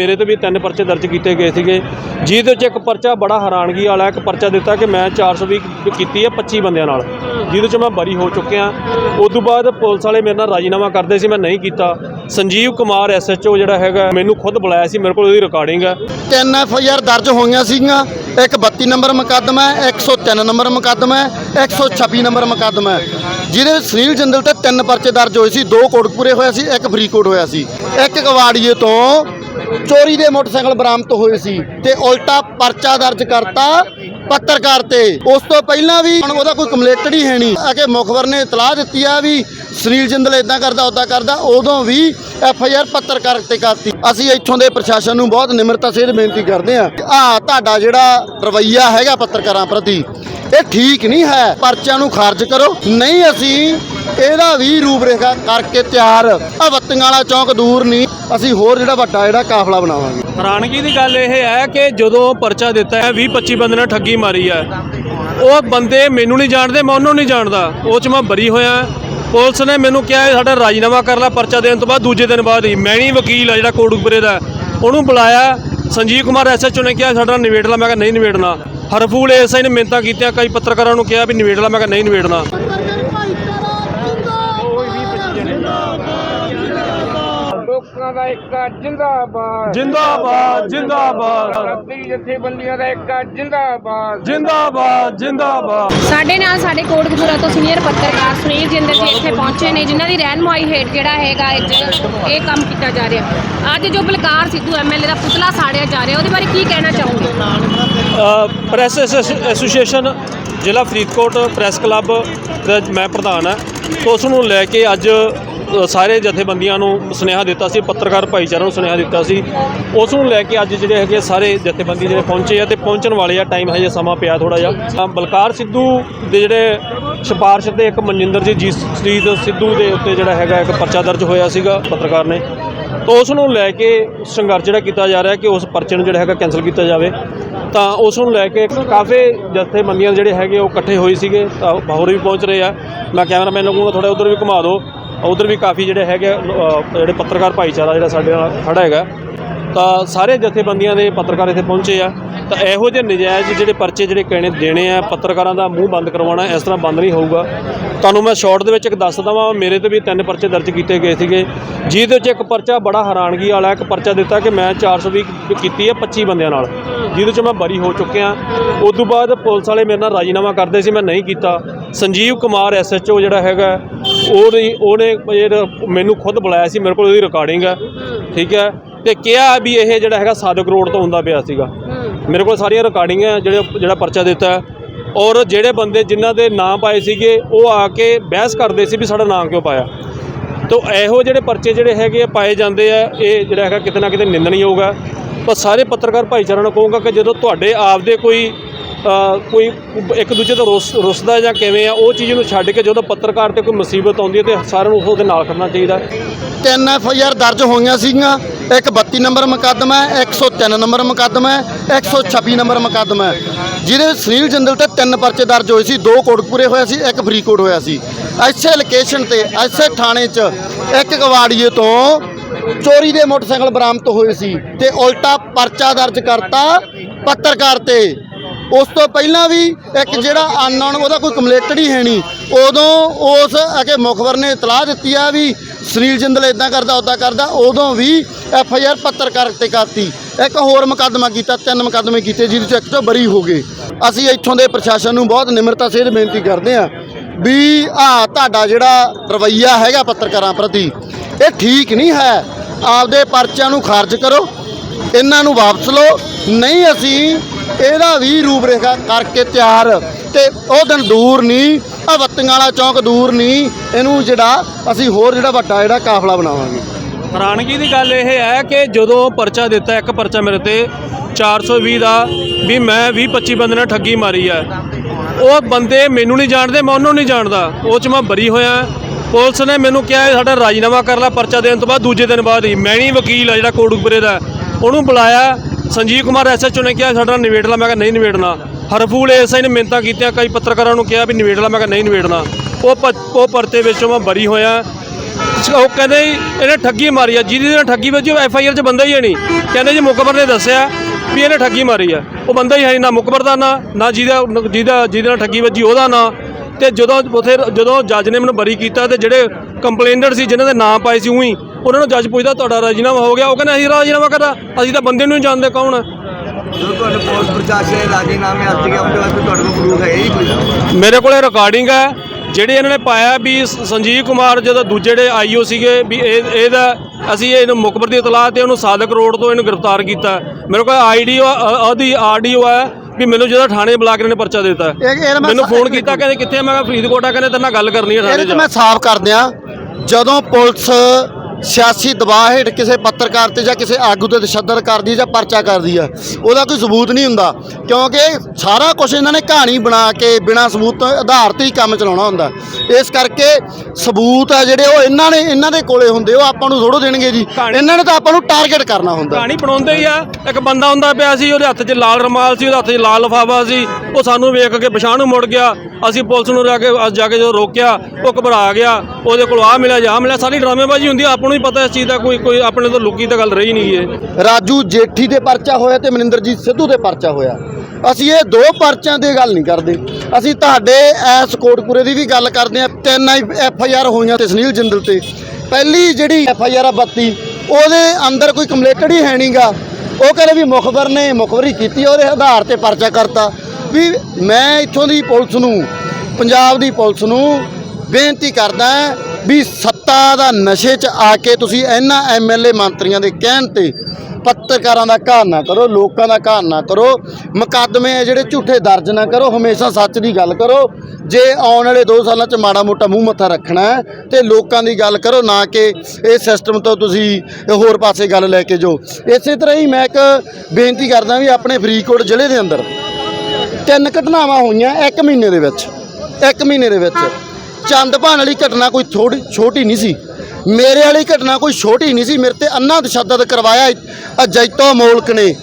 ਮੇਰੇ ਤੇ ਵੀ ਤਿੰਨ ਪਰਚੇ ਦਰਜ ਕੀਤੇ ਗਏ ਸੀਗੇ। ਜਿਹਦੇ ਵਿੱਚ ਇੱਕ ਪਰਚਾ ਬੜਾ ਹੈਰਾਨਗੀ ਵਾਲਾ, ਇੱਕ ਪਰਚਾ ਦਿੱਤਾ ਕਿ ਮੈਂ 420 ਕੀਤੀ ਹੈ 25 ਬੰਦਿਆਂ ਨਾਲ। ਜਿਹਦੇ ਚ ਮੈਂ ਬਰੀ ਹੋ ਚੁੱਕਿਆ। ਉਸ ਤੋਂ ਬਾਅਦ ਪੁਲਿਸ ਵਾਲੇ ਮੇਰੇ ਨਾਲ ਰਾਜੀਨਾਮਾ ਕਰਦੇ ਸੀ, ਮੈਂ ਨਹੀਂ ਕੀਤਾ। ਸੰਜੀਵ ਕੁਮਾਰ ਐਸਐਚਓ ਜਿਹੜਾ ਹੈਗਾ, ਮੈਨੂੰ ਖੁਦ ਬੁਲਾਇਆ ਸੀ, ਮੇਰੇ ਕੋਲ ਉਹਦੀ ਰਿਕਾਰਡਿੰਗ ਹੈ। ਤਿੰਨ ਐਫ ਆਈ ਆਰ ਦਰਜ ਹੋਈਆਂ ਸੀਗੀਆਂ। ਇੱਕ 32 ਨੰਬਰ ਮੁਕੱਦਮਾ ਹੈ 103 ਨੰਬਰ ਮੁਕੱਦਮਾ ਹੈ 126 ਨੰਬਰ ਮੁਕੱਦਮਾ ਹੈ। ਜਿਹਦੇ ਵਿੱਚ ਸੁਨੀਲ ਜਿੰਦਲ ਤੇ ਤਿੰਨ ਪਰਚੇ ਦਰਜ ਹੋਏ ਸੀ, ਦੋ ਕੋਟਪੂਰੇ ਹੋਇਆ ਸੀ, ਇੱਕ ਫਰੀਦਕੋਟ ਹੋਇਆ ਸੀ। ਇੱਕ ਕਵਾੜੀਏ ਤੋਂ ਚੋਰੀ ਦੇ ਮੋਟਰਸਾਈਕਲ ਬਰਾਮਦ ਹੋਏ ਸੀ ਤੇ ਉਲਟਾ ਪਰਚਾ ਦਰਜ ਕਰਤਾ ਪੱਤਰਕਾਰ ਤੇ। ਉਸ ਤੋਂ ਪਹਿਲਾਂ ਵੀ ਉਹਦਾ ਕੋਈ ਕੰਪਲੇਂਟ ਹੀ ਹੈ ਨਹੀਂ। ਅਗੇ ਮੁਖਬਰ ਨੇ ਇਤਲਾਹ ਦਿੱਤੀ ਆ ਵੀ ਸੁਨੀਲ ਜਿੰਦਲ ਇਦਾਂ ਕਰਦਾ ਉਦਾਂ ਕਰਦਾ, ਉਦੋਂ ਵੀ ਐਫ ਆਈ ਆਰ ਪੱਤਰਕਾਰ ਤੇ ਕਰਤੀ। ਅਸੀਂ ਇੱਥੋਂ ਦੇ ਪ੍ਰਸ਼ਾਸਨ ਨੂੰ ਬਹੁਤ ਨਿਮਰਤਾ ਸਹਿਤ ਬੇਨਤੀ ਕਰਦੇ ਆ ਆ ਤੁਹਾਡਾ ਜਿਹੜਾ ਰਵੱਈਆ ਹੈਗਾ ਪੱਤਰਕਾਰਾਂ ਪ੍ਰਤੀ, ਇਹ ਠੀਕ ਨਹੀਂ ਹੈ। ਪਰਚਿਆਂ ਨੂੰ ਖਾਰਜ ਕਰੋ। ਨਹੀਂ, ਅਸੀਂ ਇਹਦਾ ਵੀ ਰੂਪਰੇਖਾ ਕਰਕੇ ਤਿਆਰ। ਆ ਬੱਤੀਆਂ ਵਾਲਾ ਚੌਂਕ ਦੂਰ ਨਹੀਂ। ਅਸੀਂ ਹੋਰ ਜਿਹੜਾ ਵੱਡਾ ਜਿਹੜਾ ਕਾਫਲਾ ਬਣਾਵਾਂਗੇ। ਹੈਰਾਨਗੀ ਦੀ ਗੱਲ ਇਹ ਹੈ ਕਿ ਜਦੋਂ ਪਰਚਾ ਦਿੱਤਾ ਹੈ 20 25 ਬੰਦੇ ਨੇ ਠੱਗੀ ਮਾਰੀ ਹੈ। ਉਹ ਬੰਦੇ ਮੈਨੂੰ ਨਹੀਂ ਜਾਣਦੇ, ਮੈਂ ਉਹਨੂੰ ਨਹੀਂ ਜਾਣਦਾ। ਉਹ ਚ ਮੈਂ ਬਰੀ ਹੋਇਆ। ਪੁਲਿਸ ਨੇ ਮੈਨੂੰ ਕਿਹਾ ਸਾਡਾ ਰਾਜੀਨਾਮਾ ਕਰ ਲੈ, ਪਰਚਾ ਦੇਣ ਤੋਂ ਬਾਅਦ ਦੂਜੇ ਦਿਨ ਬਾਅਦ ਹੀ। ਮੈਂ ਨਹੀਂ ਵਕੀਲ ਆ ਜਿਹੜਾ ਕੋਟਕਪੁਰੇ ਦਾ। ਉਹਨੂੰ ਬੁਲਾਇਆ। ਸੰਜੀਵ ਕੁਮਾਰ ਐਸਐਚਓ ਨੇ ਕਿਹਾ, ਸਾਡਾ ਨਿਬੇੜਲਾ ਮੈਂ ਕਿਹਾ, ਨਹੀਂ ਨਿਬੇੜਨਾ। ਹਰਫੂਲ ਐਸਆਈ ਨੇ ਮਿੰਤਾ ਕੀਤੀਆਂ। ਕਈ ਪੱਤਰਕਾਰਾਂ ਨੂੰ ਕਿਹਾ ਵੀ ਨਿਬੇੜਲਾ ਮੈਂ ਕਿਹਾ, ਨਹੀਂ ਨਿਬੇੜਨਾ। ਲੋਕਾਂ ਦਾ ਇੱਕ ਜਿੰਦਾਬਾਦ। ਜਿੰਦਾਬਾਦ ਜਿੰਦਾਬਾਦ। ਰੱਦੀ ਜਥੇਬੰਦੀਆਂ ਦਾ ਇੱਕ ਜਿੰਦਾਬਾਦ। ਜਿੰਦਾਬਾਦ ਜਿੰਦਾਬਾਦ। ਸਾਡੇ ਨਾਲ ਸਾਡੇ ਕੋਟਕਪੂਰਾ ਤੋਂ ਸੀਨੀਅਰ ਪੱਤਰਕਾਰ ਸੁਨੀਲ ਜਿੰਦਲ ਜੀ ਇੱਥੇ ਪਹੁੰਚੇ ਨੇ ਜਿਨ੍ਹਾਂ ਦੀ ਰਹਿਨਮਾਈ ਹੇਠ ਜਿਹੜਾ ਹੈਗਾ ਇਹ ਇਹ ਕੰਮ ਕੀਤਾ ਜਾ ਰਿਹਾ। ਅੱਜ ਜੋ ਬਲਕਾਰ ਸਿੱਧੂ ਐਮਐਲਏ ਦਾ ਪੁਤਲਾ ਸਾੜਿਆ ਜਾ ਰਿਹਾ ਉਹਦੇ ਬਾਰੇ ਕੀ ਕਹਿਣਾ ਚਾਹੋਗੇ? ਪ੍ਰੈਸ ਐਸੋਸ- ਐਸੋਸੀਏਸ਼ਨ ਜ਼ਿਲ੍ਹਾ ਫਰੀਦਕੋਟ ਪ੍ਰੈਸ ਕਲੱਬ ਦਾ ਮੈਂ ਪ੍ਰਧਾਨ ਹਾਂ। ਉਸ ਨੂੰ ਲੈ ਕੇ ਅੱਜ ਸਾਰੇ ਜਥੇਬੰਦੀਆਂ ਨੂੰ ਸੁਨੇਹਾ ਦਿੱਤਾ ਸੀ, ਪੱਤਰਕਾਰ ਭਾਈਚਾਰੇ ਨੂੰ ਸੁਨੇਹਾ ਦਿੱਤਾ ਸੀ। ਉਸ ਨੂੰ ਲੈ ਕੇ ਅੱਜ ਜਿਹੜੇ ਹੈਗੇ ਸਾਰੇ ਜਥੇਬੰਦੀ ਜਿਹੜੇ ਪਹੁੰਚੇ ਆ ਤੇ ਪਹੁੰਚਣ ਵਾਲੇ ਆ ਟਾਈਮ ਹਜੇ ਸਮਾਂ ਪਿਆ ਥੋੜਾ ਜਿਹਾ। ਤਾਂ ਬਲਕਾਰ ਸਿੱਧੂ ਦੇ ਜਿਹੜੇ ਸਿਫਾਰਿਸ਼ ਤੇ ਇੱਕ ਮਨਜਿੰਦਰ ਜੀ, ਜੀਤ ਸਿੱਧੂ ਦੇ ਉੱਤੇ ਜਿਹੜਾ ਹੈਗਾ ਇੱਕ ਪਰਚਾ ਦਰਜ ਹੋਇਆ ਸੀਗਾ, ਪੱਤਰਕਾਰ ਨੇ। ਤਾਂ ਉਸ ਨੂੰ ਲੈ ਕੇ ਸੰਘਰਸ਼ ਜਿਹੜਾ ਕੀਤਾ ਜਾ ਰਿਹਾ ਕਿ ਉਸ ਪਰਚੇ ਨੂੰ ਜਿਹੜਾ ਹੈਗਾ ਕੈਨਸਲ ਕੀਤਾ ਜਾਵੇ। ਤਾਂ ਉਸ ਨੂੰ ਲੈ ਕੇ ਕਾਫੀ ਜਥੇਬੰਦੀਆਂ ਜਿਹੜੇ ਹੈਗੇ ਉਹ ਇਕੱਠੇ ਹੋਏ ਸੀਗੇ, ਤਾਂ ਹੋਰ ਵੀ ਪਹੁੰਚ ਰਹੇ ਆ। ਮੈਂ ਕੈਮਰਾਮੈਨ ਨੂੰ ਕਹੂੰਗਾ ਥੋੜਾ ਉਧਰ ਵੀ ਘੁਮਾ ਦਿਓ। ਉਧਰ ਵੀ ਕਾਫੀ ਜਿਹੜੇ ਹੈਗੇ ਅ, ਜਿਹੜੇ ਪੱਤਰਕਾਰ ਭਾਈਚਾਰਾ ਜਿਹੜਾ ਸਾਡੇ ਨਾਲ ਖੜਾ ਹੈਗਾ। ਤਾਂ ਸਾਰੇ ਜਥੇਬੰਦੀਆਂ ਦੇ ਪੱਤਰਕਾਰ ਇੱਥੇ ਪਹੁੰਚੇ ਆ। ਤਾਂ ਇਹੋ ਜਿਹੇ ਨਜਾਇਜ਼ ਜਿਹੜੇ ਪਰਚੇ ਜਿਹੜੇ ਕਹਿਣੇ ਦੇਣੇ ਆ ਪੱਤਰਕਾਰਾਂ ਦਾ ਮੂੰਹ ਬੰਦ ਕਰਵਾਉਣਾ ਇਸ ਤਰ੍ਹਾਂ ਬੰਦ ਨਹੀਂ ਹੋਊਗਾ। ਤੁਹਾਨੂੰ ਮੈਂ ਸ਼ਾਰਟ ਦੇ ਵਿੱਚ ਇੱਕ ਦੱਸ ਦਵਾਂ ਮੇਰੇ ਤੇ ਵੀ ਤਿੰਨ ਪਰਚੇ ਦਰਜ ਕੀਤੇ ਗਏ ਸੀਗੇ। ਜਿਹਦੇ ਵਿੱਚ ਇੱਕ ਪਰਚਾ ਬੜਾ ਹੈਰਾਨਗੀ ਵਾਲਾ ਇੱਕ ਪਰਚਾ ਦਿੱਤਾ ਕਿ ਮੈਂ 420 ਕੀਤੀ ਹੈ 25 ਬੰਦਿਆਂ ਨਾਲ। ਜਿਹਦੇ 'ਚੋਂ ਮੈਂ ਬਰੀ ਹੋ ਚੁੱਕਿਆ। ਉਸ ਤੋਂ ਬਾਅਦ ਪੁਲਿਸ ਵਾਲੇ ਮੇਰੇ ਨਾਲ ਰਾਜੀਨਾਮਾ ਕਰਦੇ ਸੀ, ਮੈਂ ਨਹੀਂ ਕੀਤਾ। ਸੰਜੀਵ ਕੁਮਾਰ, ਐਸਐਚਓ ਜਿਹੜਾ ਹੈਗਾ ਉਹਨੇ ਉਹਨੇ ਮੈਨੂੰ ਖੁਦ ਬੁਲਾਇਆ ਸੀ, ਮੇਰੇ ਕੋਲ ਉਹਦੀ ਰਿਕਾਰਡਿੰਗ ਹੈ। ਠੀਕ ਹੈ? ਤੇ ਕਿਹਾ ਵੀ ਇਹ ਜਿਹੜਾ ਹੈਗਾ ਸਾਦਕ ਰੋਡ ਤੋਂ ਹੁੰਦਾ ਪਿਆ ਸੀਗਾ। ਮੇਰੇ ਕੋਲ ਸਾਰੀਆਂ ਰਿਕਾਰਡਿੰਗਾਂ ਜਿਹੜੇ ਜਿਹੜਾ ਪਰਚਾ ਦਿੱਤਾ ਔਰ ਜਿਹੜੇ ਬੰਦੇ ਜਿਨ੍ਹਾਂ ਦੇ ਨਾਂ ਪਾਏ ਸੀਗੇ, ਉਹ ਆ ਕੇ ਬਹਿਸ ਕਰਦੇ ਸੀ ਵੀ ਸਾਡਾ ਨਾਂ ਕਿਉਂ ਪਾਇਆ? ਤੋ ਇਹੋ ਜਿਹੜੇ ਪਰਚੇ ਜਿਹੜੇ ਹੈਗੇ ਆ ਪਾਏ ਜਾਂਦੇ ਆ, ਇਹ ਜਿਹੜਾ ਹੈਗਾ ਕਿਤੇ ਨਾ ਕਿਤੇ ਨਿੰਦਣੀ ਆ। ਪਰ ਸਾਰੇ ਪੱਤਰਕਾਰ ਭਾਈਚਾਰਾ ਨੂੰ ਕਹੂੰਗਾ ਕਿ ਜਦੋਂ ਤੁਹਾਡੇ ਆਪਦੇ ਕੋਈ ਕੋਈ ਇੱਕ ਦੂਜੇ ਤੋਂ ਰੋਸ ਰੁੱਸਦਾ ਜਾਂ ਕਿਵੇਂ ਆ, ਉਹ ਚੀਜ਼ ਨੂੰ ਛੱਡ ਕੇ ਜਦੋਂ ਪੱਤਰਕਾਰ ਤੇ ਕੋਈ ਮੁਸੀਬਤ ਆਉਂਦੀ ਹੈ ਤੇ ਸਾਰਿਆਂ ਨੂੰ ਉਹਦੇ ਨਾਲ ਖੜਨਾ ਚਾਹੀਦਾ ਤਿੰਨ ਐਫ ਆਈ ਆਰ ਦਰਜ ਹੋਈਆਂ ਸੀਗੀਆਂ, ਇੱਕ 32 ਨੰਬਰ ਮੁਕੱਦਮਾ ਹੈ 103 ਨੰਬਰ ਮੁਕੱਦਮਾ ਹੈ 126 ਨੰਬਰ ਮੁਕੱਦਮਾ ਹੈ। ਜਿਹਦੇ ਸੁਨੀਲ ਜਿੰਦਲ ਤੇ ਤਿੰਨ ਪਰਚੇ ਦਰਜ ਹੋਏ ਸੀ, ਦੋ ਕੋਟਕਪੂਰੇ ਹੋਇਆ ਸੀ, ਇੱਕ ਫਰੀਦਕੋਟ ਹੋਇਆ ਸੀ। ਐਸੇ ਲੋਕੇਸ਼ਨ ਤੇ, ਐਸੇ ਥਾਣੇ 'ਚ ਇੱਕ ਗਵਾੜੀਏ ਤੋਂ ਚੋਰੀ ਦੇ ਮੋਟਰਸਾਈਕਲ ਬਰਾਮਦ ਹੋਏ ਸੀ ਤੇ ਉਲਟਾ ਪਰਚਾ ਦਰਜ ਕਰਤਾ ਪੱਤਰਕਾਰ ਤੇ। ਉਸ ਤੋਂ ਪਹਿਲਾਂ ਵੀ ਇੱਕ ਜਿਹੜਾ ਅਨਨੋਨ ਉਹਦਾ ਕੋਈ ਕੰਪਲੇਂਟ ਹੀ ਹੈ ਨਹੀਂ। ਉਦੋਂ ਉਸ ਅਗੇ ਮੁਖਬਰ ਨੇ ਇਤਲਾਹ ਦਿੱਤੀ ਆ ਵੀ ਸੁਨੀਲ ਜਿੰਦਲ ਇਦਾਂ ਕਰਦਾ ਉਦਾਂ ਕਰਦਾ ਉਦੋਂ ਵੀ ਐਫ ਆਈ ਆਰ ਪੱਤਰਕਾਰ ਤੇ ਕਰਤੀ। ਇੱਕ ਹੋਰ ਮੁਕੱਦਮਾ ਕੀਤਾ ਤਿੰਨ ਮੁਕੱਦਮੇ ਕੀਤੇ ਜਿਹਦੇ ਚ ਇੱਕ ਤੋਂ ਬਰੀ ਹੋ ਗਏ। ਅਸੀਂ ਇੱਥੋਂ ਦੇ ਪ੍ਰਸ਼ਾਸਨ ਨੂੰ ਬਹੁਤ ਨਿਮਰਤਾ ਸਹਿਤ ਬੇਨਤੀ ਕਰਦੇ ਆ ਵੀ ਆ ਤੁਹਾਡਾ ਜਿਹੜਾ ਰਵੱਈਆ ਹੈਗਾ ਪੱਤਰਕਾਰਾਂ ਪ੍ਰਤੀ ਇਹ ਠੀਕ ਨਹੀਂ ਹੈ। ਆਪਦੇ ਪਰਚਿਆਂ ਨੂੰ ਖਾਰਜ ਕਰੋ ਇਹਨਾਂ ਨੂੰ ਵਾਪਸ ਲਓ। ਨਹੀਂ ਅਸੀਂ ਇਹਦਾ ਵੀ ਰੂਪਰੇਖਾ ਕਰਕੇ ਤਿਆਰ ਤੇ ਉਹ ਦਿਨ ਦੂਰ ਨਹੀਂ ਆ ਬੱਤੀਆਂ ਵਾਲਾ ਚੌਂਕ ਦੂਰ ਨਹੀਂ, ਇਹਨੂੰ ਜਿਹੜਾ ਅਸੀਂ ਹੋਰ ਜਿਹੜਾ ਵੱਡਾ ਜਿਹੜਾ ਕਾਫਲਾ ਬਣਾਵਾਂਗੇ। ਹੈਰਾਨਗੀ ਦੀ ਗੱਲ ਇਹ ਹੈ ਕਿ ਜਦੋਂ ਪਰਚਾ ਦਿੱਤਾ, ਇੱਕ ਪਰਚਾ ਮੇਰੇ ਤੇ 420 ਦਾ ਵੀ ਮੈਂ 20 25 ਬੰਦੇ ਨਾਲ ਠੱਗੀ ਮਾਰੀ ਆ। ਉਹ ਬੰਦੇ ਮੈਨੂੰ ਨਹੀਂ ਜਾਣਦੇ, ਮੈਂ ਉਹਨੂੰ ਨਹੀਂ ਜਾਣਦਾ। ਉਹ ਚ ਮੈਂ ਬਰੀ ਹੋਇਆ। ਪੁਲਿਸ ਨੇ ਮੈਨੂੰ ਕਿਹਾ ਸਾਡਾ ਰਾਜੀਨਾਮਾ ਕਰ ਲੈ ਪਰਚਾ ਦੇਣ ਤੋਂ ਬਾਅਦ ਦੂਜੇ ਦਿਨ ਬਾਅਦ ਹੀ। ਮੈਂ ਨਹੀਂ ਵਕੀਲ ਆ ਜਿਹੜਾ ਕੋਟਕਪੁਰੇ ਦਾ। ਉਹਨੂੰ ਬੁਲਾਇਆ। ਸੰਜੀਵ ਕੁਮਾਰ ਐਸਐਚਓ ਨੇ ਕਿਹਾ ਸਾਡਾ ਨਿਬੇੜ ਲਾ ਮੈਂ ਕਿਹਾ ਨਹੀਂ ਨਿਬੇੜਨਾ। ਹਰਫੂਲ ਐਸਆਈ ਨੇ ਮਿੰਤਾ ਕੀਤੀਆਂ ਕਈ ਪੱਤਰਕਾਰਾਂ ਨੂੰ ਕਿਹਾ ਵੀ ਨਿਬੇੜਲਾ ਮੈਂ ਕਿਹਾ ਨਹੀਂ ਨਿਬੇੜਨਾ। ਉਹ ਪ- ਉਹ ਪਰਤੇ ਵਿੱਚੋਂ ਮੈਂ ਬਰੀ ਹੋਇਆ। ਉਹ ਕਹਿੰਦੇ ਜੀ ਇਹਨੇ ਠੱਗੀ ਮਾਰੀ ਆ। ਜਿਹਦੀ ਨਾਲ ਠੱਗੀ ਵੱਜੀ ਉਹ ਐਫ ਆਈ ਆਰ 'ਚ ਬੰਦਾ ਹੀ ਹੈ ਨਹੀਂ। ਕਹਿੰਦੇ ਜੀ ਮੁਕਬਰ ਨੇ ਦੱਸਿਆ ਵੀ ਇਹਨੇ ਠੱਗੀ ਮਾਰੀ ਆ। ਉਹ ਬੰਦਾ ਹੀ ਹੈ ਨਹੀਂ, ਨਾ ਮੁਕਬਰ ਦਾ ਨਾਂ ਨਾ ਜਿਹਦਾ ਜਿਹਦਾ ਜਿਹਦੇ ਨਾਲ ਠੱਗੀ ਵੱਜੀ ਉਹਦਾ ਨਾਂ। ਤੇ ਜਦੋਂ ਉਥੇ ਜਦੋਂ ਜੱਜ ਨੇ ਮੈਨੂੰ ਬਰੀ ਕੀਤਾ ਤੇ ਜਿਹੜੇ ਕੰਪਲੇਨਰ ਸੀ ਜਿਨ੍ਹਾਂ ਦੇ ਨਾਮ ਪਾਏ ਸੀ ਉਹੀ ਉਹਨਾਂ ਨੂੰ ਜੱਜ ਪੁੱਛਦਾ ਤੁਹਾਡਾ ਰਾਜੀਨਾਮਾ ਹੋ ਗਿਆ ਉਹ ਕਹਿੰਦੇ ਅਸੀਂ ਰਾਜੀਨਾਮਾ ਕਰਦਾ ਅਸੀਂ ਤਾਂ ਬੰਦੇ ਨੂੰ ਹੀ ਜਾਣਦੇ ਕੌਣ ਹੈ। ਜਦੋਂ ਤੁਹਾਨੂੰ ਪੁਲਿਸ ਪ੍ਰਸ਼ਾਸਨ ਨੇ ਰਾਜੀਨਾਮੇ ਅੱਜ ਗਿਆ ਉਹਦੇ ਬਾਅਦ ਤੁਹਾਡੇ ਕੋਲ ਪ੍ਰੂਫ ਹੈ ਹੀ ਕੋਈ। ਮੇਰੇ ਕੋਲੇ ਰਿਕਾਰਡਿੰਗ ਹੈ ਜਿਹੜੇ ਇਹਨਾਂ ਨੇ ਪਾਇਆ ਵੀ ਸੰਜੀਵ ਕੁਮਾਰ ਜਦੋਂ ਦੂਜੇ ਜਿਹੜੇ ਆਈਓ ਸੀਗੇ ਵੀ ਇਹ ਇਹਦਾ ਅਸੀਂ ਇਹਨੂੰ ਮੁਕਬਰ ਦੀ ਇਤਲਾਹ ਤੇ ਉਹਨੂੰ ਸਾਦਕ ਰੋਡ ਤੋਂ ਇਹਨੂੰ ਗ੍ਰਿਫਤਾਰ ਕੀਤਾ। ਮੇਰੇ ਕੋਲ ਆਈਡੀਓ ਉਹਦੀ ਆਡੀਓ ਹੈ ਵੀ ਮੈਨੂੰ ਜਦੋਂ ਥਾਣੇ ਬੁਲਾ ਕੇ ਇਹਨੇ ਪਰਚਾ ਦਿੱਤਾ। ਮੈਨੂੰ ਫੋਨ ਕੀਤਾ ਕਹਿੰਦੇ ਕਿੱਥੇ? ਮੈਂ ਕਿਹਾ ਫਰੀਦਕੋਟ ਆ ਕਹਿੰਦੇ ਤੇਰੇ ਨਾਲ ਗੱਲ ਕਰਨੀ ਹੈ ਥਾਣੇ 'ਚ ਮੈਂ ਸਾਫ਼ ਕਰ ਦਿਆਂ ਜਦੋਂ ਪੁਲਿਸ ਸਿਆਸੀ ਦਬਾਅ ਹੇਠ ਕਿਸੇ ਪੱਤਰਕਾਰ ਤੇ ਜਾਂ ਕਿਸੇ ਆਗੂ ਤੇ ਤਸ਼ੱਦਦ ਕਰਦੀ ਜਾਂ ਪਰਚਾ ਕਰਦੀ ਆ ਉਹਦਾ ਕੋਈ ਸਬੂਤ ਨਹੀਂ ਹੁੰਦਾ। ਕਿਉਂਕਿ ਸਾਰਾ ਕੁਝ ਇਹਨਾਂ ਨੇ ਕਹਾਣੀ ਬਣਾ ਕੇ ਬਿਨਾਂ ਸਬੂਤ ਤੋਂ ਆਧਾਰ ਤੇ ਹੀ ਕੰਮ ਚਲਾਉਣਾ ਹੁੰਦਾ। ਇਸ ਕਰਕੇ ਸਬੂਤ ਆ ਜਿਹੜੇ ਉਹ ਇਹਨਾਂ ਨੇ ਇਹਨਾਂ ਦੇ ਕੋਲੇ ਹੁੰਦੇ ਉਹ ਆਪਾਂ ਨੂੰ ਥੋੜੋ ਦੇਣਗੇ ਜੀ। ਇਹਨਾਂ ਨੇ ਤਾਂ ਆਪਾਂ ਨੂੰ ਟਾਰਗੇਟ ਕਰਨਾ ਹੁੰਦਾ। ਕਹਾਣੀ ਬਣਾਉਂਦੇ ਹੀ ਆ। ਇੱਕ ਬੰਦਾ ਹੁੰਦਾ ਪਿਆ ਸੀ ਉਹਦੇ ਹੱਥ 'ਚ ਲਾਲ ਰਮਾਲ ਸੀ ਉਹਦੇ ਹੱਥ 'ਚ ਲਾਲ ਲਫਾਫਾ ਸੀ। ਉਹ ਸਾਨੂੰ ਵੇਖ ਕੇ ਪਛਾਣ ਨੂੰ ਮੁੜ ਗਿਆ। ਅਸੀਂ ਪੁਲਿਸ ਨੂੰ ਜਾ ਕੇ ਜਾ ਕੇ ਜਦੋਂ ਰੋਕਿਆ ਉਹ ਘਬਰਾ ਗਿਆ। ਉਹਦੇ ਕੋਲ ਆ ਮਿਲਿਆ ਜਾਂ ਮਿਲਿਆ ਸਾਰੀ ਡਰਾਮੇਬਾਜ਼ੀ ਹੁੰਦੀ ਆ ਆਪਾਂ ਨੂੰ ਹੀ ਪਤਾ ਇਸ ਚੀਜ਼ ਦਾ ਕੋਈ ਕੋਈ ਆਪਣੇ ਤੋਂ ਲੁਕੀ ਤਾਂ ਗੱਲ ਰਹੀ ਨਹੀਂ ਇਹ ਰਾਜੂ ਜੇਠੀ ਦੇ ਪਰਚਾ ਹੋਇਆ ਤੇ ਮਨਿੰਦਰਜੀਤ ਸਿੱਧੂ ਦੇ ਪਰਚਾ ਹੋਇਆ। ਅਸੀਂ ਇਹ ਦੋ ਪਰਚਿਆਂ ਦੀ ਗੱਲ ਨਹੀਂ ਕਰਦੇ। ਅਸੀਂ ਤੁਹਾਡੇ ਐਸ ਕੋਟਪੁਰੇ ਦੀ ਵੀ ਗੱਲ ਕਰਦੇ ਆ ਤਿੰਨ ਐਫ ਆਈ ਆਰ ਹੋਈਆਂ ਤੇ ਸੁਨੀਲ ਜਿੰਦਲ ਤੇ। ਪਹਿਲੀ ਜਿਹੜੀ ਐਫ ਆਈ ਆਰ ਆ 32 ਉਹਦੇ ਅੰਦਰ ਕੋਈ ਕੰਪਲੇਟਡ ਹੀ ਹੈ ਨਹੀਂਗਾ। ਉਹ ਕਹਿੰਦੇ ਵੀ ਮੁਖਬਰ ਨੇ ਮੁਖਬਰੀ ਕੀਤੀ, ਉਹਦੇ ਆਧਾਰ ਤੇ ਪਰਚਾ ਕਰਤਾ। ਵੀ ਮੈਂ ਇੱਥੋਂ ਦੀ ਪੁਲਿਸ ਨੂੰ, ਪੰਜਾਬ ਦੀ ਪੁਲਿਸ ਨੂੰ ਬੇਨਤੀ ਕਰਦਾ ਵੀ ਸੱਤਾ ਦਾ ਨਸ਼ੇ 'ਚ ਆ ਕੇ ਤੁਸੀਂ ਇਹਨਾਂ ਐਮਐਲਏ ਮੰਤਰੀਆਂ ਦੇ ਕਹਿਣ ਤੇ ਪੱਤਰਕਾਰਾਂ ਦਾ ਘਾਣ ਨਾ ਕਰੋ, ਲੋਕਾਂ ਦਾ ਘਾਣ ਨਾ ਕਰੋ। ਮੁਕੱਦਮੇ ਆ ਜਿਹੜੇ ਝੂਠੇ ਦਰਜ ਨਾ ਕਰੋ, ਹਮੇਸ਼ਾ ਸੱਚ ਦੀ ਗੱਲ ਕਰੋ। ਜੇ ਆਉਣ ਵਾਲੇ 2 ਸਾਲਾਂ 'ਚ ਮਾੜਾ ਮੋਟਾ ਮੂੰਹ ਮੱਥਾ ਰੱਖਣਾ ਹੈ ਤੇ ਲੋਕਾਂ ਦੀ ਗੱਲ ਕਰੋ, ਨਾ ਕਿ ਇਹ ਸਿਸਟਮ ਤੋਂ ਤੁਸੀਂ ਹੋਰ ਪਾਸੇ ਗੱਲ ਲੈ ਕੇ ਜਾਓ। ਇਸੇ ਤਰ੍ਹਾਂ ਹੀ ਮੈਂ ਇੱਕ ਬੇਨਤੀ ਕਰਦਾ ਵੀ ਆਪਣੇ ਫਰੀਦਕੋਟ ਜ਼ਿਲ੍ਹੇ ਦੇ ਅੰਦਰ ਤਿੰਨ ਘਟਨਾਵਾਂ ਹੋਈਆਂ ਇੱਕ ਮਹੀਨੇ ਦੇ ਵਿੱਚ, ਇੱਕ ਮਹੀਨੇ ਦੇ ਵਿੱਚ। ਚੰਦਭਾਨ ਵਾਲੀ ਘਟਨਾ ਕੋਈ ਥੋੜੀ ਛੋਟੀ ਨਹੀਂ ਸੀ। ਮੇਰੇ ਵਾਲੀ ਘਟਨਾ ਕੋਈ ਛੋਟੀ ਨਹੀਂ ਸੀ। ਮੇਰੇ ਤੇ ਅੰਨਾ ਤਸ਼ੱਦਦ ਕਰਵਾਇਆ ਜੈਤੋ ਮੋਲਕ ਨੇ।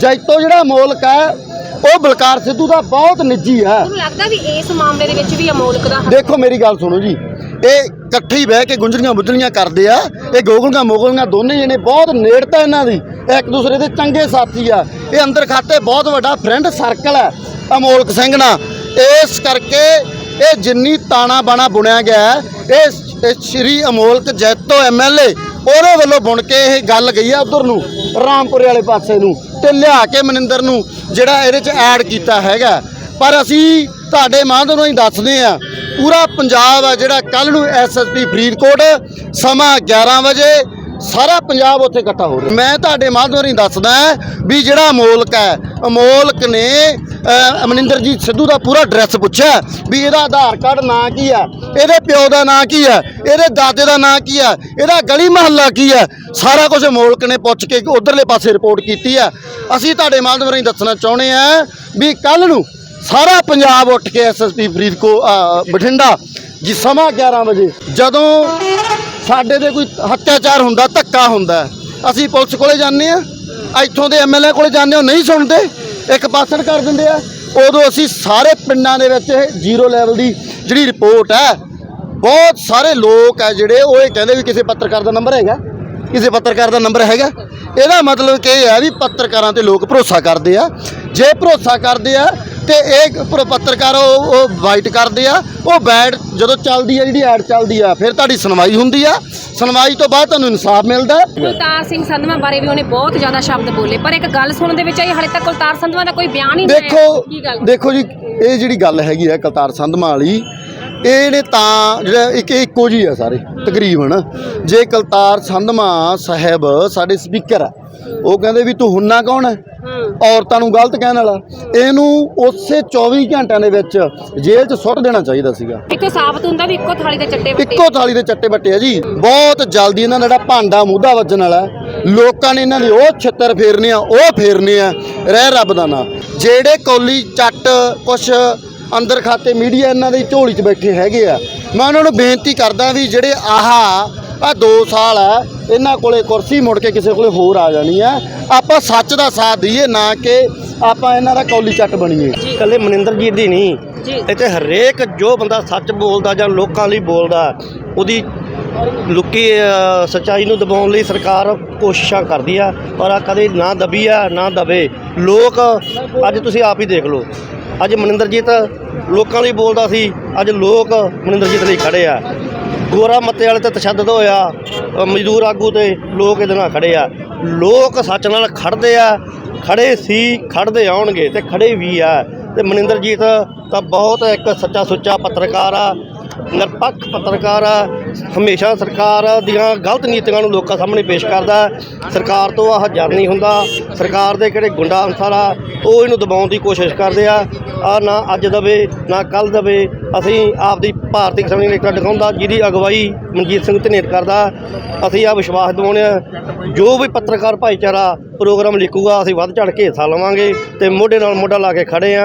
ਜੈਤੋ ਜਿਹੜਾ ਮੋਲਕ ਹੈ ਉਹ ਬਲਕਾਰ ਸਿੱਧੂ ਦਾ ਬਹੁਤ ਨਿੱਜੀ ਹੈ ਤੁਹਾਨੂੰ ਲੱਗਦਾ ਵੀ ਇਸ ਮਾਮਲੇ ਦੇ ਵਿੱਚ ਵੀ ਅਮੋਲਕ ਦਾ ਦੇਖੋ ਮੇਰੀ ਗੱਲ ਸੁਣੋ ਜੀ। ਇਹ ਇਕੱਠੇ ਹੀ ਬਹਿ ਕੇ ਗੁੰਝਲੀਆਂ ਬੁੱਝਲੀਆਂ ਕਰਦੇ ਆ। ਇਹ ਗੋਗਲੀਆਂ ਮੋਗਲੀਆਂ ਦੋਨੇ ਜਣੇ ਬਹੁਤ ਨੇੜਤਾ ਇਹਨਾਂ ਦੀ। ਇੱਕ ਦੂਸਰੇ ਦੇ ਚੰਗੇ ਸਾਥੀ ਆ। ਇਹ ਅੰਦਰ ਖਾਤੇ ਬਹੁਤ ਵੱਡਾ ਫਰੈਂਡ ਸਰਕਲ ਹੈ ਅਮੋਲਕ ਸਿੰਘ ਨਾਲ। ਇਸ ਕਰਕੇ ਇਹ ਜਿੰਨੀ ਤਾਣਾ ਬਾਣਾ ਬੁਣਿਆ ਗਿਆ ਹੈ, ਇਹ ਸ਼੍ਰੀ ਅਮੋਲਕ ਜੈਤੋ ਐਮਐਲਏ ਉਹਦੇ ਵੱਲੋਂ ਬੁਣ ਕੇ ਇਹ ਗੱਲ ਗਈ ਆ ਉਧਰ ਨੂੰ ਰਾਮਪੁਰੇ ਵਾਲੇ ਪਾਸੇ ਨੂੰ ਤੇ ਲਿਆ ਕੇ ਮਨਿੰਦਰ ਨੂੰ ਜਿਹੜਾ ਇਹਦੇ 'ਚ ਐਡ ਕੀਤਾ ਹੈਗਾ। ਪਰ ਅਸੀਂ ਤੁਹਾਡੇ ਮਾਧਵ ਨੂੰ ਹੀ ਦੱਸਦੇ ਆ ਪੂਰਾ ਪੰਜਾਬ ਆ ਜਿਹੜਾ ਕੱਲ ਨੂੰ ਐਸਐਸਪੀ ਫਰੀਦਕੋਟ ਸਮਾਂ 11 ਵਜੇ ਸਾਰਾ ਪੰਜਾਬ ਉੱਥੇ ਇਕੱਠਾ ਹੋ ਰਿਹਾ। ਮੈਂ ਤੁਹਾਡੇ ਮਾਧਵ ਨੂੰ ਹੀ ਦੱਸਦਾ ਵੀ ਜਿਹੜਾ ਅਮੋਲਕ ਹੈ ਅਮੋਲਕ ਨੇ ਅ, ਅਮਰਿੰਦਰਜੀਤ ਸਿੱਧੂ ਦਾ ਪੂਰਾ ਐਡਰੈਸ ਪੁੱਛਿਆ ਵੀ ਇਹਦਾ ਆਧਾਰ ਕਾਰਡ ਨਾਂ ਕੀ ਹੈ ਇਹਦੇ ਪਿਓ ਦਾ ਨਾਂ ਕੀ ਹੈ ਇਹਦੇ ਦਾਦੇ ਦਾ ਨਾਂ ਕੀ ਹੈ ਇਹਦਾ ਗਲੀ ਮਹੱਲਾ ਕੀ ਹੈ ਸਾਰਾ ਕੁਝ ਅਮੋਲਕ ਨੇ ਪੁੱਛ ਕੇ ਉਧਰਲੇ ਪਾਸੇ ਰਿਪੋਰਟ ਕੀਤੀ ਹੈ। ਅਸੀਂ ਤੁਹਾਡੇ ਮਾਧਵ ਰਾਹੀਂ ਦੱਸਣਾ ਚਾਹੁੰਦੇ ਆ ਵੀ ਕੱਲ ਨੂੰ ਸਾਰਾ ਪੰਜਾਬ ਉੱਠ ਕੇ ਐਸਐਸਪੀ ਫਰੀਦਕੋ ਬਠਿੰਡਾ ਜੀ ਸਮਾਂ 11 ਵਜੇ ਜਦੋਂ ਸਾਡੇ ਤੇ ਕੋਈ ਹੱਤਿਆਚਾਰ ਹੁੰਦਾ, ਧੱਕਾ ਹੁੰਦਾ। ਅਸੀਂ ਪੁਲਿਸ ਕੋਲੇ ਜਾਂਦੇ ਆ ਇੱਥੋਂ ਦੇ ਐਮਐਲਏ ਕੋਲੇ ਜਾਂਦੇ ਉਹ ਨਹੀਂ ਸੁਣਦੇ। ਇੱਕ ਪਾਸੜ ਕਰ ਦਿੰਦੇ ਆ। ਉਦੋਂ ਅਸੀਂ ਸਾਰੇ ਪਿੰਡਾਂ ਦੇ ਵਿੱਚ ਇਹ ਜ਼ੀਰੋ ਲੈਵਲ ਦੀ ਜਿਹੜੀ ਰਿਪੋਰਟ ਹੈ, ਬਹੁਤ ਸਾਰੇ ਲੋਕ ਆ ਜਿਹੜੇ, ਉਹ ਇਹ ਕਹਿੰਦੇ ਵੀ ਕਿਸੇ ਪੱਤਰਕਾਰ ਦਾ ਨੰਬਰ ਹੈਗਾ। ਕਿਸੇ ਪੱਤਰਕਾਰ ਦਾ ਨੰਬਰ ਹੈਗਾ। ਇਹਦਾ ਮਤਲਬ ਕਿ ਇਹ ਹੈ ਵੀ ਪੱਤਰਕਾਰਾਂ ਤੇ ਲੋਕ ਭਰੋਸਾ ਕਰਦੇ ਆ। ਜੇ ਭਰੋਸਾ ਕਰਦੇ ਆ ਤੇ ਇਹ ਪੱਤਰਕਾਰ ਉਹ ਵਾਈਟ ਕਰਦੇ ਆ। ਉਹ ਬੈਡ ਜਦੋਂ ਚੱਲਦੀ ਆ ਜਿਹੜੀ ਐਡ ਚੱਲਦੀ ਆ ਫਿਰ ਤੁਹਾਡੀ ਸੁਣਵਾਈ ਹੁੰਦੀ ਆ। ਸੁਣਵਾਈ ਤੋਂ ਬਾਅਦ ਤੁਹਾਨੂੰ ਇਨਸਾਫ ਮਿਲਦਾ ਕੁਲਤਾਰ ਸਿੰਘ ਸੰਧਵਾ ਬਾਰੇ ਵੀ ਉਹਨੇ ਬਹੁਤ ਜ਼ਿਆਦਾ ਸ਼ਬਦ ਬੋਲੇ ਪਰ ਇੱਕ ਗੱਲ ਸੁਣਨ ਦੇ ਵਿੱਚ ਆਈ ਹਲੇ ਤੱਕ ਕੁਲਤਾਰ ਸੰਧਵਾ ਦਾ ਕੋਈ ਬਿਆਨ ਹੀ ਨਹੀਂ ਆਇਆ। ਦੇਖੋ ਦੇਖੋ ਜੀ ਇਹ ਜਿਹੜੀ ਗੱਲ ਹੈਗੀ ਹੈ ਕਲਤਾਰ ਸੰਧਮਾ ਵਾਲੀ ਇਹ ਨੇ ਤਾਂ ਜਿਹੜਾ ਇੱਕ ਇੱਕੋ ਜੀ ਆ ਸਾਰੇ ਤਕਰੀਬਨ। ਜੇ ਕਲਤਾਰ ਸੰਧਮਾ ਸਾਹਿਬ ਸਾਡੇ ਸਪੀਕਰ ਆ ਉਹ ਕਹਿੰਦੇ ਵੀ ਤੂੰ ਹੁੰਨਾ ਕੌਣ ਹੂੰ? ਔਰਤਾਂ ਨੂੰ ਗਲਤ ਕਹਿਣ ਵਾਲਾ। ਇਹਨੂੰ ਉਸੇ 24 ਘੰਟਿਆਂ ਦੇ ਵਿੱਚ ਜੇਲ੍ਹ 'ਚ ਸੁੱਟ ਦੇਣਾ ਚਾਹੀਦਾ ਸੀਗਾ। ਇੱਕੋ ਸਾਬਤ ਹੁੰਦਾ ਵੀ ਇੱਕੋ ਥਾਲੀ ਦੇ ਚੱਟੇ ਵੱਟੇ ਇੱਕੋ ਥਾਲੀ ਦੇ ਚੱਟੇ ਬੱਟੇ ਆ ਜੀ। ਬਹੁਤ ਜਲਦੀ ਇਹਨਾਂ ਦਾ ਜਿਹੜਾ ਭਾਂਡਾ ਮੂਧਾ ਵੱਜਣ ਵਾਲਾ। ਲੋਕਾਂ ਨੇ ਇਹਨਾਂ ਦੇ ਉਹ ਛਿੱਤਰ ਫੇਰਨੇ ਆ ਉਹ ਫੇਰਨੇ ਆ ਰਹਿ ਰੱਬ ਦਾ ਨਾਂ। ਜਿਹੜੇ ਕੌਲੀ ਚੱਟ ਕੁਛ ਅੰਦਰ ਖਾਤੇ ਮੀਡੀਆ ਇਹਨਾਂ ਦੀ ਝੋਲੀ 'ਚ ਬੈਠੇ ਹੈਗੇ ਆ ਮੈਂ ਉਹਨਾਂ ਨੂੰ ਬੇਨਤੀ ਕਰਦਾ ਵੀ ਜਿਹੜੇ ਆਹ ਆ 2 ਸਾਲ ਆ ਇਹਨਾਂ ਕੋਲੇ ਕੁਰਸੀ ਮੁੜ ਕੇ ਕਿਸੇ ਕੋਲੇ ਹੋਰ ਆ ਜਾਣੀ ਆ ਆਪਾਂ ਸੱਚ ਦਾ ਸਾਥ ਦਈਏ ਨਾ ਕਿ ਆਪਾਂ ਇਹਨਾਂ ਦਾ ਕੌਲੀ ਚੱਟ ਬਣੀਏ। ਇਕੱਲੇ ਮਨਿੰਦਰਜੀਤ ਦੀ ਨਹੀਂ। ਇੱਥੇ ਹਰੇਕ ਜੋ ਬੰਦਾ ਸੱਚ ਬੋਲਦਾ ਜਾਂ ਲੋਕਾਂ ਲਈ ਬੋਲਦਾ ਉਹਦੀ ਲੁੱਕੀ ਸੱਚਾਈ ਨੂੰ ਦਬਾਉਣ ਲਈ ਸਰਕਾਰ ਕੋਸ਼ਿਸ਼ਾਂ ਕਰਦੀ ਆ ਪਰ ਆ ਕਦੇ ਨਾ ਦਬੀ ਆ ਨਾ ਦਬੇ। ਲੋਕ ਅੱਜ ਤੁਸੀਂ ਆਪ ਹੀ ਦੇਖ ਲਓ। ਅੱਜ ਮਨਿੰਦਰਜੀਤ ਲੋਕਾਂ ਲਈ ਬੋਲਦਾ ਸੀ ਅੱਜ ਲੋਕ ਮਨਿੰਦਰਜੀਤ ਲਈ ਖੜੇ ਆ। ਗੋਰਾ ਮੱਤੇ ਵਾਲੇ ਤੇ ਤਸ਼ੱਦਦ ਹੋਇਆ ਮਜ਼ਦੂਰ ਆਗੂ ਤੇ ਲੋਕ ਇਹਦੇ ਨਾਲ ਖੜੇ ਆ। ਲੋਕ ਸੱਚ ਨਾਲ ਖੜਦੇ ਆ, ਖੜੇ ਸੀ, ਖੜਦੇ ਆਉਣਗੇ ਤੇ ਖੜੇ ਵੀ ਆ। ਤੇ ਮਨਿੰਦਰਜੀਤ ਤਾਂ ਬਹੁਤ ਇੱਕ ਸੱਚਾ ਸੁੱਚਾ ਪੱਤਰਕਾਰ ਆ, ਨਿਰਪੱਖ ਪੱਤਰਕਾਰ ਆ, ਹਮੇਸ਼ਾ ਸਰਕਾਰ ਦੀਆਂ ਗਲਤ ਨੀਤੀਆਂ ਨੂੰ ਲੋਕਾਂ ਸਾਹਮਣੇ ਪੇਸ਼ ਕਰਦਾ। ਸਰਕਾਰ ਤੋਂ ਆਹ ਜਰ ਨਹੀਂ ਹੁੰਦਾ। ਸਰਕਾਰ ਦੇ ਕਿਹੜੇ ਗੁੰਡਾ ਅਨਸਰ ਆ, ਉਹ ਇਹਨੂੰ ਦਬਾਉਣ ਦੀ ਕੋਸ਼ਿਸ਼ ਕਰਦੇ ਆ। ਆ ਨਾ ਅੱਜ ਦਵੇ, ਨਾ ਕੱਲ ਦਵੇ। ਅਸੀਂ ਆਪਦੀ ਭਾਰਤੀ ਕਿਸਾਨ ਏਕਤਾ ਦਿਖਾਉਂਦਾ ਜਿਹਦੀ ਅਗਵਾਈ ਮਨਜੀਤ ਸਿੰਘ ਧਨੇਰ ਕਰਦਾ। ਅਸੀਂ ਆ ਵਿਸ਼ਵਾਸ ਦਿਵਾਉਂਦੇ ਆ ਜੋ ਵੀ ਪੱਤਰਕਾਰ ਭਾਈਚਾਰਾ ਪ੍ਰੋਗਰਾਮ ਲਿਖੂਗਾ, ਅਸੀਂ ਵੱਧ ਚੜ ਕੇ ਹਿੱਸਾ ਲਵਾਂਗੇ ਤੇ ਮੋਢੇ ਨਾਲ ਮੋਢਾ ਲਾ ਕੇ ਖੜੇ ਆ